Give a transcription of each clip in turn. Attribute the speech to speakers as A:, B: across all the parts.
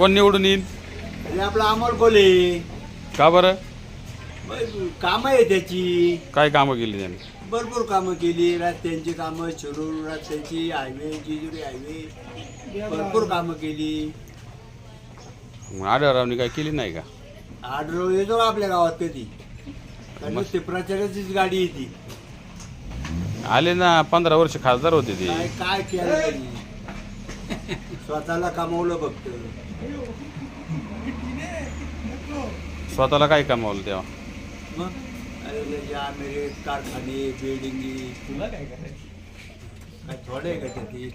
A: कोण निवडून येईल?
B: आणि आपला अमोल कोले
A: का बरं?
B: काम आहे त्याची.
A: काय कामं केली त्यांनी?
B: भरपूर कामं केली. रस्त्यांची कामं शिरूर रस्त्याची हायवे जेजुरी हायवे भरपूर कामं केली.
A: मग आढळरावनी काय केली नाही का?
B: आडरो येतो का आपल्या गावात कधी. कारण ते प्रचाराचीच गाडी येते.
A: आले ना पंधरा वर्ष खासदार होते ते.
B: काय काय केलं त्यांनी? स्वतःला कमावलं फक्त.
A: स्वतःला काय कमावलं तेव्हा?
B: मग? अरे अमेरिकेत कारखाने बिल्डिंगी. काय थोडं आहे का त्याची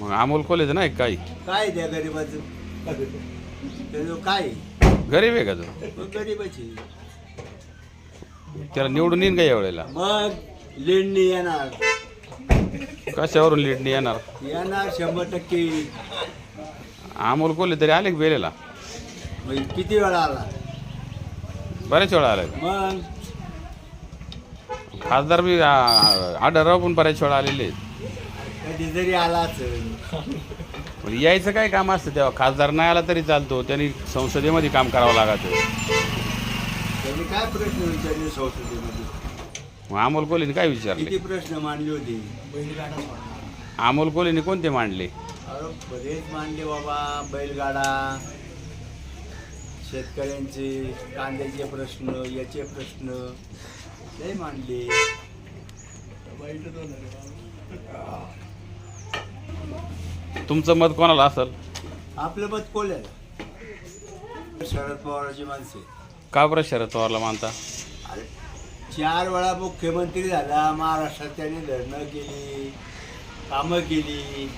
A: मग अमोल कोलेचं नाही काही?
B: काय त्या गरीबाचं? त्याचं काय?
A: गरीब आहे का तो?
B: मग गरीबाची.
A: त्याला निवडून येईन का यावेळेला
B: मग लेंडणी येणार.
A: कशावरून लीड नाही येणार?
B: येणार शंभर टक्के.
A: अमोल कोल्हे तरी आले का बेलेला
B: मग किती वेळा आला?
A: बऱ्याच वेळा आले.
B: मग?
A: खासदार बी आ- आढळराव पण बऱ्याच वेळा आलेले आहेत.
B: कधी जरी आला असेल.
A: पण यायचं काय काम असतं तेव्हा? खासदार नाही आला तरी चालतो. त्यांनी संसदेमध्ये काम करावं लागतं.
B: त्यांनी काय प्रश्न विचारले संसदेमध्ये?
A: मग अमोल कोल्हेने काय विचारले?
B: किती प्रश्न मांडले होते?
A: अमोल कोल्हेने कोणते मांडले?
B: अरे बरेच मांडले बाबा बैलगाडा. शेतकऱ्यांचे कांद्याचे प्रश्न याचे प्रश्न लय मांडले.
A: तुमचं मत कोणाला असेल?
B: आपलं मत कोल्याला शरद पवारांची माणसे.
A: का बरं शरद पवारला मानता?
B: चार वेळा मुख्यमंत्री झाला महाराष्ट्रात त्याने धरणं केली कामं केली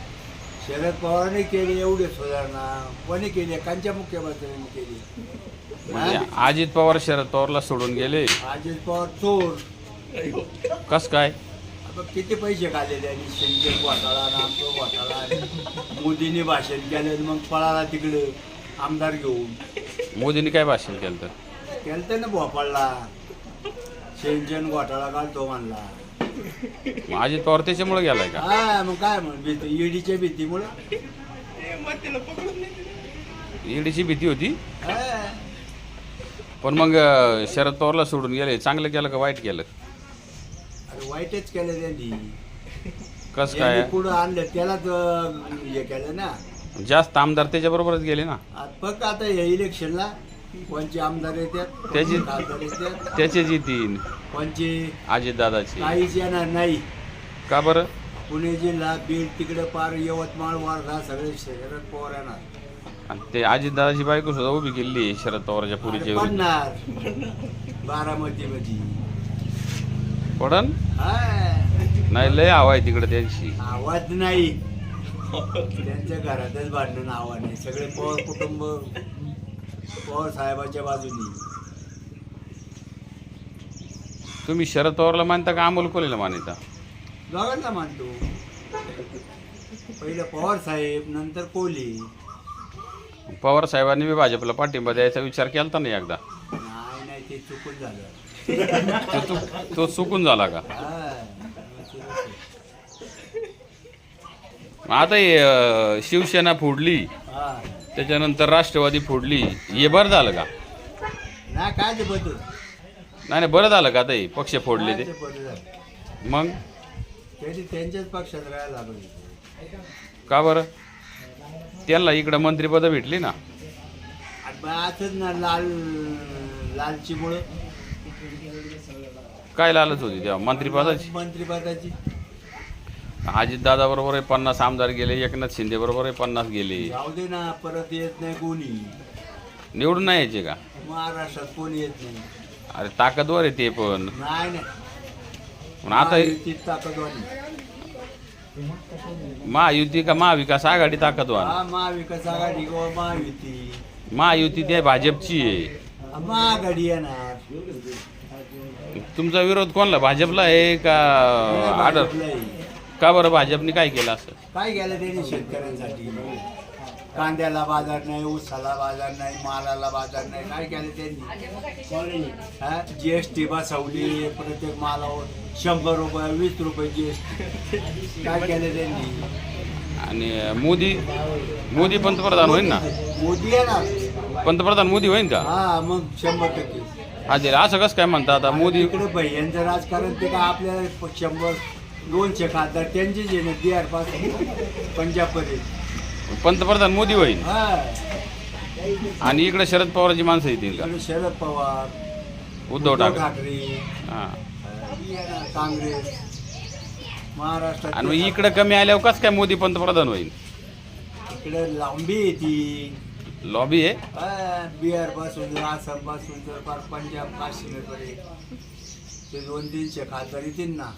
B: शरद पवारांनी केली एवढी सुधारणा कोणी केली? एकांच्या मुख्यमंत्र्यांनी केली.
A: म्हणजे अजित पवार शरद पवारला सोडून गेले.
B: अजित पवार चोर.
A: कस काय?
B: आता किती पैसे खाल्ले त्यांनी सिंचन घोटाळा नामतो घोटाळा. मोदींनी भाषण केलं आणि मग पळाला तिकडं आमदार घेऊन.
A: मोदींनी काय भाषण केलं तर?
B: केलं ना भोपाळला. सिंचन घोटाळा काढतो म्हणला.
A: मग अजित पवार त्याच्यामुळे गेलाय का?
B: हा मग काय म्हण भीती ईडीच्या भीतीमुळं?
A: ईडीची भीती होती?
B: हा.
A: पण मग अं, शरद पवारला सोडून गेले. चांगलं केलं का वाईट केलं?
B: अरे वाईटच केलं त्यांनी.
A: कस काय?
B: यांनी पुढं आणलं त्यालाच अं, हे केलं ना.
A: जास्त आमदार त्याच्याबरोबरच गेले ना?
B: फक्त आता हे इलेक्शनला. कोणचे आमदार येतात
A: त्याची-
B: खासदार येतात
A: त्याचेच येतील
B: कोणचे
A: अजित दादाची
B: काहीच येणार नाही.
A: का बरं?
B: पुणे जिल्हा बीड तिकडे पार यवतमाळ वर्धा सगळे शहरात पवार येणार.
A: आणि ते अजित दादाची बायको सुद्धा उभी केली शरद पवारच्या
B: अरे
A: पुरीच्या विरुद्ध.
B: पडणार. बारामती मध्ये
A: पडन नाही लय हवा आहे तिकडे त्यांची.
B: आवाज नाही. त्यांच्या घरातच भांडण आवाज नाही. सगळे पवार कुटुंब पवार साहेबाच्या बाजूनी.
A: तुम्ही शरद पवारला मानता का अमोल कोलेला मानिता?
B: दोघांना मानतो. पहिलं पवार साहेब नंतर कोहली.
A: पवार साहेबांनी बी भाजपला पाठिंबा द्यायचा विचार केला ना एकदा?
B: नाही नाही ते चुकून झालं.
A: तो चुक- तो चुकून झाला का?
B: हा.
A: आता हे, अं, शिवसेना फोडली.
B: हा.
A: त्याच्यानंतर राष्ट्रवादी फोडली. हे बरं झालं का?
B: नाही काय ते बदल
A: नाही नाही बरं झालं का हे? पक्ष फोडले ते? मग?
B: त्यांनी त्यांच्याच पक्षात राहायला लागलो.
A: का बरं? त्यांना इकडं मंत्रीपदं भेटली ना?
B: आणि मग असंच ना लाल लालचीमुळं.
A: काय लालच होती तेव्हा? मंत्रीपदाची?
B: मंत्रिपदाची.
A: अजित दादा बरोबर पन्नास आमदार गेले एकनाथ शिंदे बरोबर पन्नास गेले.
B: जाऊ दे ना परत येत नाही कोणी.
A: निवडून नाही यायचे का?
B: महाराष्ट्रात कोणी येत नाही.
A: अरे ताकदवर आहे ते पण.
B: नाही नाही.
A: पण आता
B: महायुतीत ताकदवानी
A: महायुती का महाविकास आघाडी ताकदवान?
B: हा महाविकास आघाडी किंवा महायुती.
A: महायुती ते भाजपची आहे.
B: महाआघाडी येणार.
A: तुमचा विरोध कोणला? भाजपला आहे का आडर
B: भाजपला आहे.
A: का बरं भाजपने काय केलं असं?
B: काय केलं त्यांनी शेतकऱ्यांसाठी? कांद्याला बाजार नाही ऊसाला बाजार नाही मालाला बाजार नाही. काय केलं त्यांनी? जी एस टी बसवली प्रत्येक मालावर शंभर रुपये वीस रुपये जी एस टी काय केलं त्यांनी?
A: आणि मोदी मोदी पंतप्रधान होईल ना?
B: मोदी येणार.
A: पंतप्रधान मोदी होईल का?
B: हा मग शंभर टक्के.
A: हा जे असं कसं काय म्हणता आता? मोदी
B: इकडे भैयांचं राजकारण ते काय आपल्याला शंभर दोनशे खासदार त्यांचेच आहे ना बिहारपासून पंजाब पर्यंत
A: पंतप्रधान मोदी होईल
B: हा.
A: आणि इकडे शरद पवारांची माणसं येतील का?
B: इकडे शरद पवार
A: उद्धव ठाकरे. हा.
B: काँग्रेस महाराष्ट्रात
A: आणि मग इकडे कमी आल्यावर कसं काय मोदी पंतप्रधान होईल
B: इकडे लांबी येते
A: लॉबी आहे?
B: बिहारपासून आसामपासून तर पार पंजाब काश्मीर ते दोन तीनशे खासदार येतील ना.